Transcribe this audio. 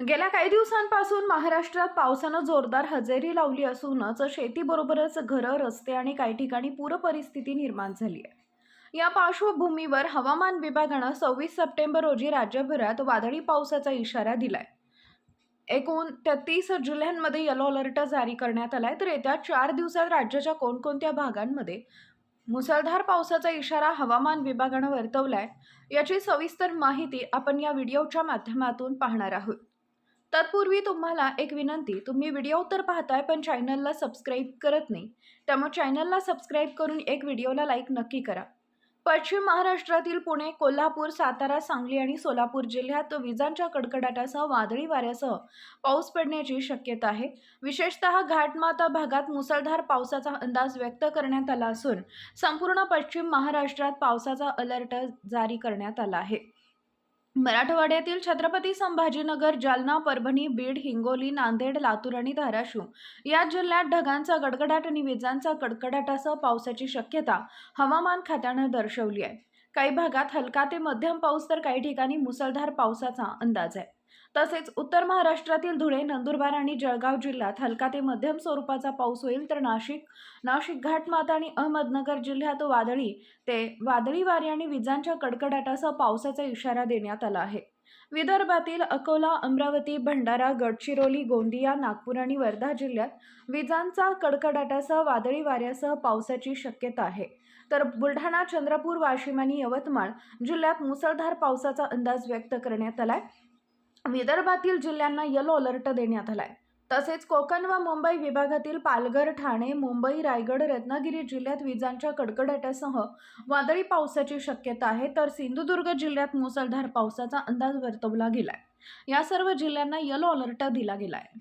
गेल्या काही दिवसांपासून महाराष्ट्रात पावसानं जोरदार हजेरी लावली असूनच शेतीबरोबरच घरं रस्ते आणि काही ठिकाणी पूरपरिस्थिती निर्माण झाली आहे. या पार्श्वभूमीवर हवामान विभागानं सव्वीस सप्टेंबर रोजी राज्यभरात वादळी पावसाचा इशारा दिलाय. एकूण तेहतीस जिल्ह्यांमध्ये येलो अलर्ट जारी करण्यात आलाय. तर येत्या चार दिवसात राज्याच्या कोणकोणत्या भागांमध्ये मुसळधार पावसाचा इशारा हवामान विभागानं वर्तवलाय याची सविस्तर माहिती आपण या व्हिडिओच्या माध्यमातून पाहणार आहोत. तत्पूर्वी तुम्हाला एक विनंती तुम्ही व्हिडिओ तर पाहताय पण चॅनलला सबस्क्राईब करत नाही. त्यामुळे चॅनलला सबस्क्राईब करून एक व्हिडिओला लाईक नक्की करा. पश्चिम महाराष्ट्रातील पुणे कोल्हापूर सातारा सांगली आणि सोलापूर जिल्ह्यात विजांच्या कडकडाटासह वादळी वाऱ्यासह पाऊस पडण्याची शक्यता आहे. विशेषतः घाटमाता भागात मुसळधार पावसाचा अंदाज व्यक्त करण्यात आला असून संपूर्ण पश्चिम महाराष्ट्रात पावसाचा अलर्ट जारी करण्यात आला आहे. मराठवाड्यातील छत्रपती संभाजीनगर जालना परभणी बीड हिंगोली नांदेड लातूर आणि धाराशिव या जिल्ह्यात ढगांचा गडगडाट आणि विजांचा कडकडाटासह पावसाची शक्यता हवामान खात्यानं दर्शवली आहे. काही भागात हलका ते मध्यम पाऊस तर काही ठिकाणी मुसळधार पावसाचा अंदाज आहे. तसेच उत्तर महाराष्ट्रातील धुळे नंदुरबार आणि जळगाव जिल्ह्यात हलका ते मध्यम स्वरूपाचा पाऊस होईल तर नाशिक नाशिक घाटमाता आणि अहमदनगर जिल्ह्यात वादळी ते वादळी वारे आणि विजांच्या कडकडाटासह पावसाचा इशारा देण्यात आला आहे. विदर्भातील अकोला अमरावती भंडारा गडचिरोली गोंदिया नागपूर आणि वर्धा जिल्ह्यात विजांचा कडकडाटासह वादळी वाऱ्यासह पावसाची शक्यता आहे. तर बुलढाणा चंद्रपूर वाशिम आणि यवतमाळ जिल्ह्यात मुसळधार पावसाचा अंदाज व्यक्त करण्यात आलाय. विदर्भातील जिल्ह्यांना येलो अलर्ट देण्यात आलाय. तसेच कोकण व मुंबई विभागातील पालघर ठाणे मुंबई रायगड रत्नागिरी जिल्ह्यात विजांच्या कडकडाटासह वादळी पावसाची शक्यता आहे तर सिंधुदुर्ग जिल्ह्यात मुसळधार पावसाचा अंदाज वर्तवला गेलाय. या सर्व जिल्ह्यांना येलो अलर्ट दिला गेलाय.